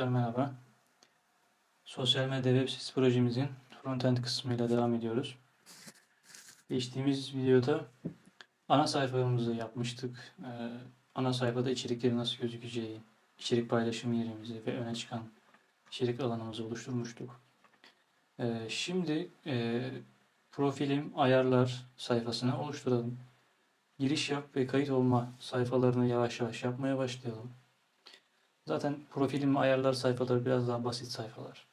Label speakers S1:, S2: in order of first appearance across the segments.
S1: Arkadaşlar merhaba. Sosyal medya web sitesi projemizin frontend kısmıyla devam ediyoruz. Geçtiğimiz videoda ana sayfamızı yapmıştık. Ee, ana sayfada içerikleri nasıl gözükeceği, içerik paylaşım yerimizi ve öne çıkan içerik alanımızı oluşturmuştuk. Ee, şimdi e, profilim ayarlar sayfasını oluşturalım. Giriş yap ve kayıt olma sayfalarını yavaş yavaş yapmaya başlayalım. Zaten profilim ayarlar sayfaları biraz daha basit sayfalar.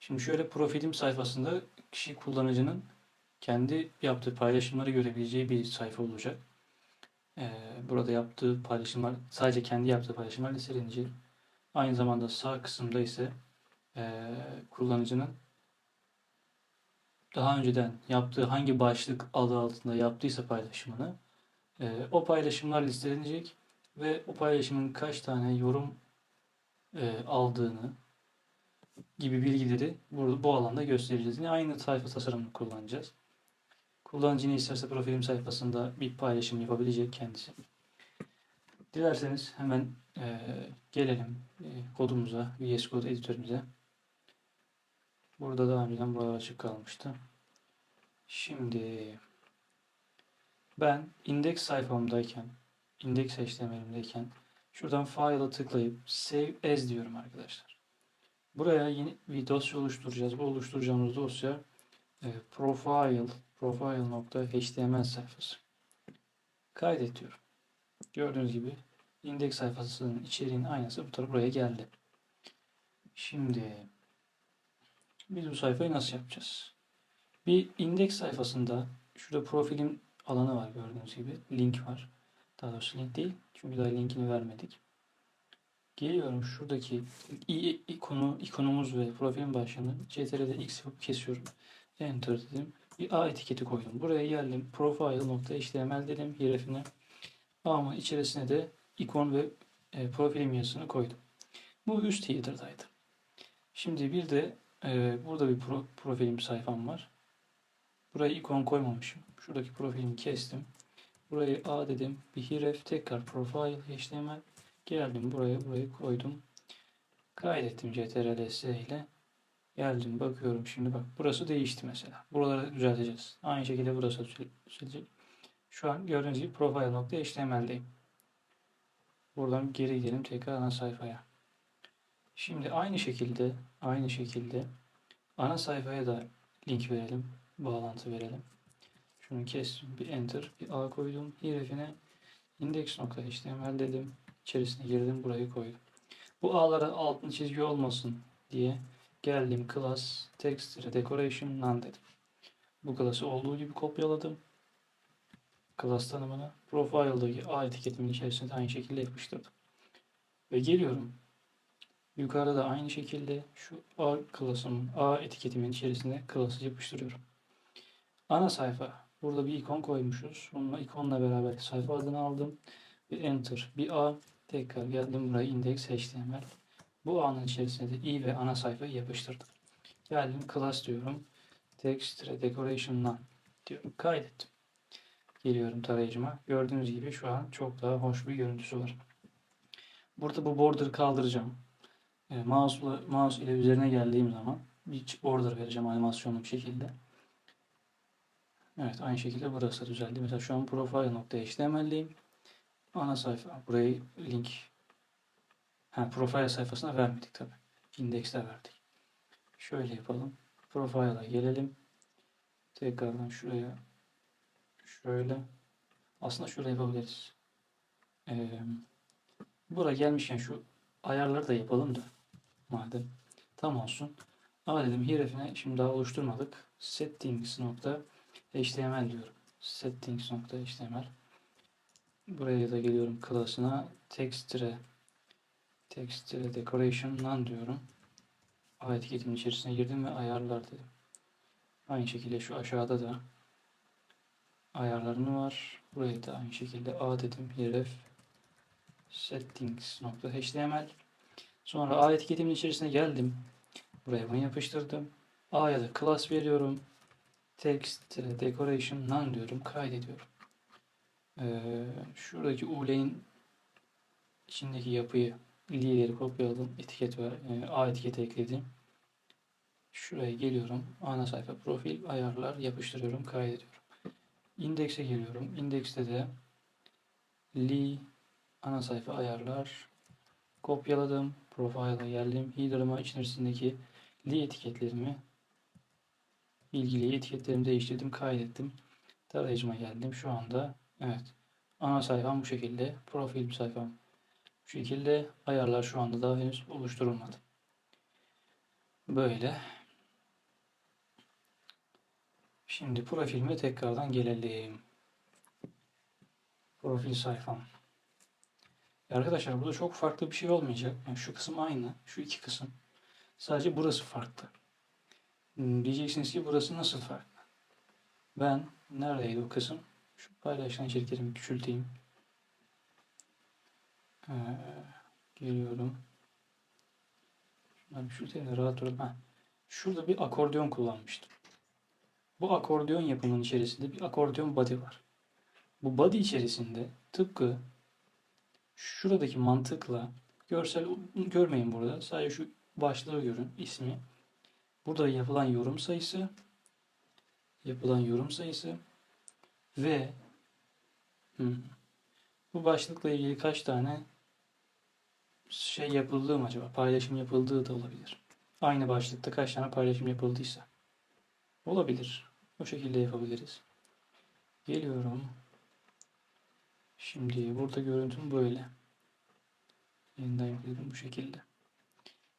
S1: Şimdi şöyle profilim sayfasında kişi kullanıcının kendi yaptığı paylaşımları görebileceği bir sayfa olacak. Ee, burada yaptığı paylaşımlar sadece kendi yaptığı paylaşımlar listelenecek. Aynı zamanda sağ kısımda ise ee, kullanıcının daha önceden yaptığı hangi başlık adı altında yaptıysa paylaşımını ee, o paylaşımlar listelenecek ve o paylaşımın kaç tane yorum e, aldığını gibi bilgileri bu, bu alanda göstereceğiz. Yine aynı sayfa tasarımını kullanacağız. Kullanıcı ne isterse profilim sayfasında bir paylaşım yapabilecek kendisi. Dilerseniz hemen e, gelelim e, kodumuza, VS Code editörümüze. Burada daha önceden buralar açık kalmıştı. Şimdi ben indeks sayfamdayken, indeks HTML'imdeyken şuradan file'a tıklayıp save as diyorum arkadaşlar. Buraya yeni bir dosya oluşturacağız. Bu oluşturacağımız dosya e, profile profile.html sayfası. Kaydet diyorum. Gördüğünüz gibi indeks sayfasının içeriğinin aynısı bu tarafa buraya geldi. Şimdi biz bu sayfayı nasıl yapacağız? Bir indeks sayfasında şurada profilim alanı var gördüğünüz gibi. Link var. Daha doğrusu link değil. Çünkü daha linkini vermedik. Geliyorum şuradaki ikonu, ikonumuz ve profilin başlığını CTRL'de X yapıp kesiyorum. Enter dedim. Bir A etiketi koydum. Buraya geldim. Profile.html dedim herifine. A'mın içerisine de ikon ve e, profilim yazısını koydum. Bu üst header'daydı. Şimdi bir de e, burada bir pro, profilim sayfam var. Buraya ikon koymamışım. Şuradaki profilimi kestim. Burayı A dedim. Bir href tekrar profile html. Geldim buraya burayı koydum. Kaydettim ctrl s ile. Geldim bakıyorum şimdi bak burası değişti mesela. Buraları düzelteceğiz. Aynı şekilde burası düzelecek. Şu an gördüğünüz gibi profile.html'deyim. Buradan geri gidelim tekrar ana sayfaya. Şimdi aynı şekilde aynı şekilde ana sayfaya da link verelim. Bağlantı verelim. Şunu kestim. Bir enter. Bir A koydum. Herifine index.html dedim. İçerisine girdim. Burayı koydum. Bu A'lara altın çizgi olmasın diye geldim class text decoration none dedim. Bu class'ı olduğu gibi kopyaladım. Class tanımını profile'daki A etiketimin içerisine de aynı şekilde yapıştırdım. Ve geliyorum. Yukarıda da aynı şekilde şu A klasımın A etiketimin içerisine class'ı yapıştırıyorum. Ana sayfa. Burada bir ikon koymuşuz. Onunla ikonla beraber sayfa adını aldım. Bir enter, bir A. Tekrar geldim buraya index html. Bu A'nın içerisine de i ve ana sayfayı yapıştırdım. Geldim class diyorum. Text decoration none diyorum. Kaydettim. Geliyorum tarayıcıma. Gördüğünüz gibi şu an çok daha hoş bir görüntüsü var. Burada bu border kaldıracağım. E, mouse, mouse ile üzerine geldiğim zaman bir border vereceğim animasyonlu bir şekilde. Evet aynı şekilde burası da düzeldi. Mesela şu an profile.html'deyim. Ana sayfa. Burayı link ha, profile sayfasına vermedik tabi. İndekste verdik. Şöyle yapalım. Profile'a gelelim. Tekrardan şuraya şöyle aslında şuraya yapabiliriz. Ee, buraya gelmişken şu ayarları da yapalım da madem tam olsun. A dedim herifine şimdi daha oluşturmadık. Settings nokta HTML diyorum. Settings.html Buraya da geliyorum class'ına text'e text'e decoration none diyorum. A etiketimin içerisine girdim ve ayarlar dedim. Aynı şekilde şu aşağıda da ayarlarını var. Buraya da aynı şekilde A dedim. href settings.html Sonra A etiketimin içerisine geldim. Buraya bunu yapıştırdım. A'ya da class veriyorum text decoration none diyorum. Kaydediyorum. Ee, şuradaki ule'in içindeki yapıyı li'leri kopyaladım. Etiket var. e, A etiketi ekledim. Şuraya geliyorum. Ana sayfa profil ayarlar yapıştırıyorum. Kaydediyorum. İndekse geliyorum. İndekste de li ana sayfa ayarlar kopyaladım. Profile'a geldim. Header'ıma içerisindeki li etiketlerimi ilgili etiketlerimi değiştirdim. Kaydettim. Tarayıcıma geldim. Şu anda evet. Ana sayfam bu şekilde. Profil sayfam bu şekilde. Ayarlar şu anda daha henüz oluşturulmadı. Böyle. Şimdi profilime tekrardan gelelim. Profil sayfam. Arkadaşlar burada çok farklı bir şey olmayacak. Yani şu kısım aynı. Şu iki kısım. Sadece burası farklı. Hmm, Diyeceksiniz ki burası nasıl farklı? Ben neredeydi o kısım? Şu paylaşılan içeriklerimi küçülteyim. Ee, geliyorum. Şunları küçülteyim de rahat duralım. Heh. Şurada bir akordeon kullanmıştım. Bu akordeon yapımının içerisinde bir akordeon body var. Bu body içerisinde tıpkı şuradaki mantıkla görsel görmeyin burada. Sadece şu başlığı görün, ismi. Burada yapılan yorum sayısı, yapılan yorum sayısı ve hı, bu başlıkla ilgili kaç tane şey yapıldığı mı acaba? Paylaşım yapıldığı da olabilir. Aynı başlıkta kaç tane paylaşım yapıldıysa. Olabilir. O şekilde yapabiliriz. Geliyorum. Şimdi burada görüntüm böyle. Yeniden yükledim bu şekilde.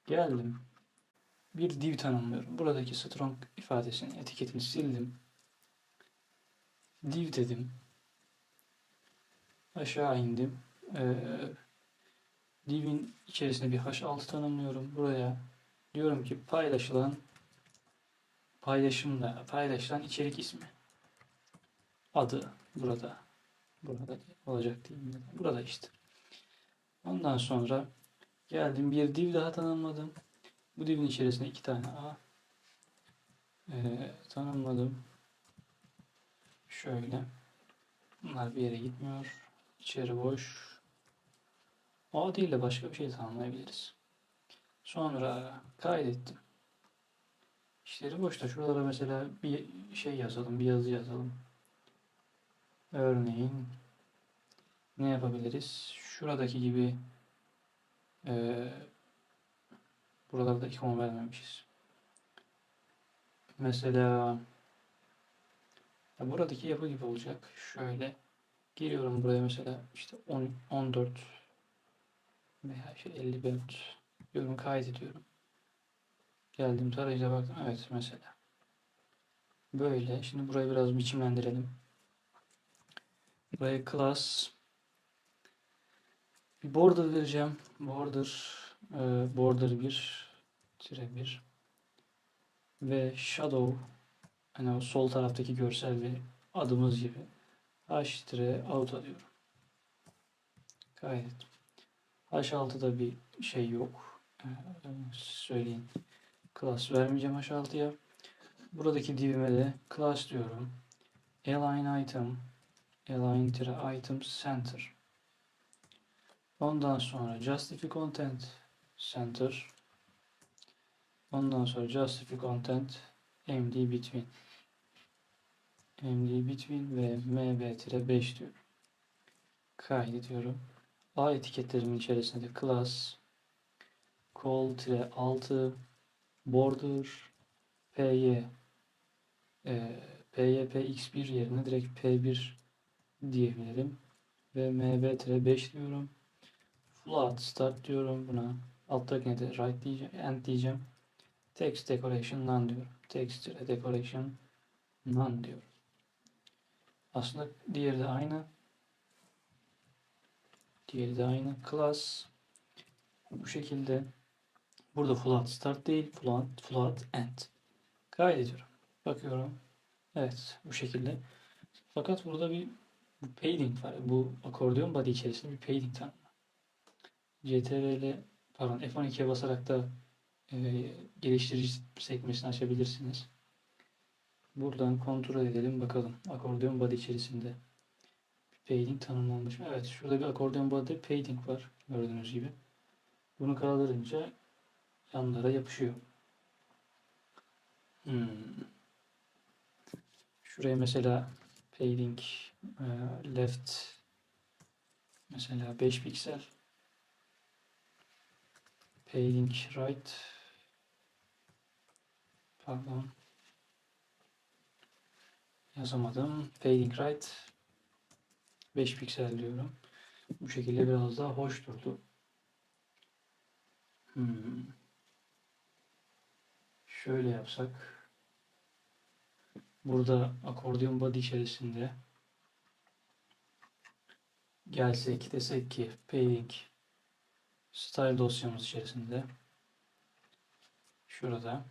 S1: Geldim. Bir div tanımlıyorum. Buradaki strong ifadesinin etiketini sildim. Div dedim. Aşağı indim. Ee, divin içerisinde bir h6 tanımlıyorum. Buraya diyorum ki paylaşılan paylaşımda paylaşılan içerik ismi. Adı burada. Burada olacak değil mi? Burada işte. Ondan sonra geldim bir div daha tanımladım. Bu divin içerisinde iki tane A ee, tanımladım. Şöyle. Bunlar bir yere gitmiyor. İçeri boş. A değil de başka bir şey tanımlayabiliriz. Sonra kaydettim. İşleri boşta. Şuralara mesela bir şey yazalım, bir yazı yazalım. Örneğin ne yapabiliriz? Şuradaki gibi e, buralarda ikon vermemişiz. Mesela ya buradaki yapı gibi olacak. Şöyle giriyorum buraya mesela işte 10, 14 veya işte 54 diyorum kaydediyorum. Geldim tarayıcıya baktım. Evet mesela. Böyle. Şimdi burayı biraz biçimlendirelim. Buraya class bir border vereceğim. Border e, border 1 tire 1 ve shadow hani o sol taraftaki görsel ve adımız gibi h tire auto diyorum. Kaydet. H6'da bir şey yok. Ee, söyleyeyim. Class vermeyeceğim H6'ya. Buradaki divime de class diyorum. Align item align tire item center. Ondan sonra justify content center. Ondan sonra justify content md between. md between ve mb-5 diyorum. Kaydediyorum. A etiketlerimin içerisinde class call-6 border py e, pypx1 yerine direkt p1 diyebilirim ve mb-5 diyorum float start diyorum buna alttakine de right diyeceğim end diyeceğim. Text decoration none diyorum. Text decoration none diyorum. Aslında diğeri de aynı. Diğeri de aynı. Class bu şekilde. Burada float start değil float, float end. Kaydediyorum bakıyorum. Evet bu şekilde. Fakat burada bir bu padding var. Bu akordeon body içerisinde bir padding tanımlı. CTRL pardon F12'ye basarak da e, geliştirici sekmesini açabilirsiniz. Buradan kontrol edelim bakalım. Akordeon body içerisinde padding tanımlanmış mı? Evet şurada bir akordeon body padding var gördüğünüz gibi. Bunu kaldırınca yanlara yapışıyor. Hmm. Şuraya mesela padding e, left mesela 5 piksel padding right pardon. Yazamadım. Fading right. 5 piksel diyorum. Bu şekilde biraz daha hoş durdu. Hmm. Şöyle yapsak. Burada akordeon body içerisinde gelsek desek ki pairing style dosyamız içerisinde. Şurada